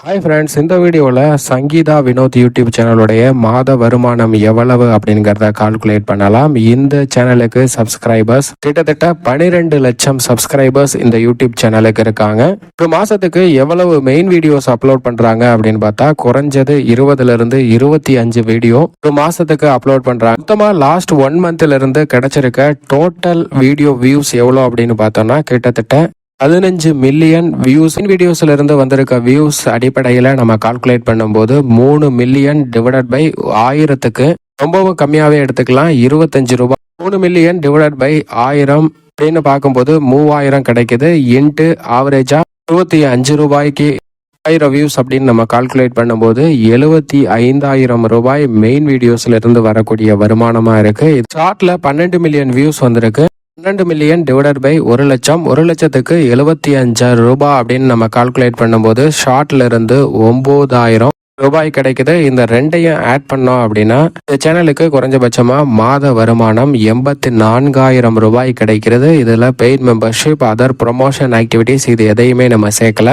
Hi friends இந்த வீடியோவில் Sangeetha Vinod YouTube சேனலுடைய மாத வருமானம் எவ்வளவு அப்படிங்கிறத கால்குலேட் பண்ணலாம். இந்த சேனலுக்கு சப்ஸ்கிரைபர்ஸ் கிட்டத்தட்ட பனிரெண்டு லட்சம் சப்ஸ்கிரைபர்ஸ் இந்த யூடியூப் சேனலுக்கு இருக்காங்க. ஒரு மாதத்துக்கு எவ்வளவு மெயின் வீடியோஸ் அப்லோட் பண்ணுறாங்க அப்படின்னு பார்த்தா குறைஞ்சது இருபதுலேருந்து இருபத்தி அஞ்சு வீடியோ ஒரு மாதத்துக்கு அப்லோட் பண்ணுறாங்க மொத்தமாக லாஸ்ட் ஒன் மந்த்லேருந்து கிடச்சிருக்க கிடைச்சிருக்க டோட்டல் வீடியோ வியூஸ் எவ்வளோ அப்படின்னு பார்த்தோம்னா கிட்டத்தட்ட பதினஞ்சு மில்லியன் வியூஸ் வீடியோஸ்ல இருந்து வந்திருக்க வியூஸ் அடிப்படையில் நம்ம கால்குலேட் பண்ணும்போது மூணு மில்லியன் டிவைடட் பை ஆயிரத்துக்கு ரொம்பவும் கம்மியாவே எடுத்துக்கலாம். இருபத்தஞ்சு ரூபாய். மூணு மில்லியன் டிவைடட் பை ஆயிரம் அப்படின்னு பார்க்கும்போது மூவாயிரம் கிடைக்குது. இன்ட்டு ஆவரேஜா இருபத்தி அஞ்சு ரூபாய்க்கு ஆயிரம் வியூஸ் அப்படின்னு நம்ம கால்குலேட் பண்ணும்போது எழுபத்தி ஐந்தாயிரம் ரூபாய் மெயின் வீடியோஸ்ல இருந்து வரக்கூடிய வருமானமா இருக்கு. ஷார்ட்ல பன்னெண்டு மில்லியன் வியூஸ் வந்திருக்கு. பன்னெண்டு மில்லியன் டிவைடட் பை ஒரு லட்சம் ஒரு லட்சத்துக்கு எழுபத்தி அஞ்சாயிரம் ரூபாய் அப்படின்னு நம்ம கால்குலேட் பண்ணும்போது ஷார்ட்ல இருந்து ஒன்பதாயிரம் ரூபாய் கிடைக்குது. இந்த ரெண்டையும் ஆட் பண்ணோம் அப்படின்னா இந்த சேனலுக்கு குறைஞ்சபட்சமாக மாத வருமானம் எண்பத்தி நான்காயிரம் ரூபாய் கிடைக்கிறது. இதில் paid membership other promotion activities இது எதையுமே நம்ம சேர்க்கல.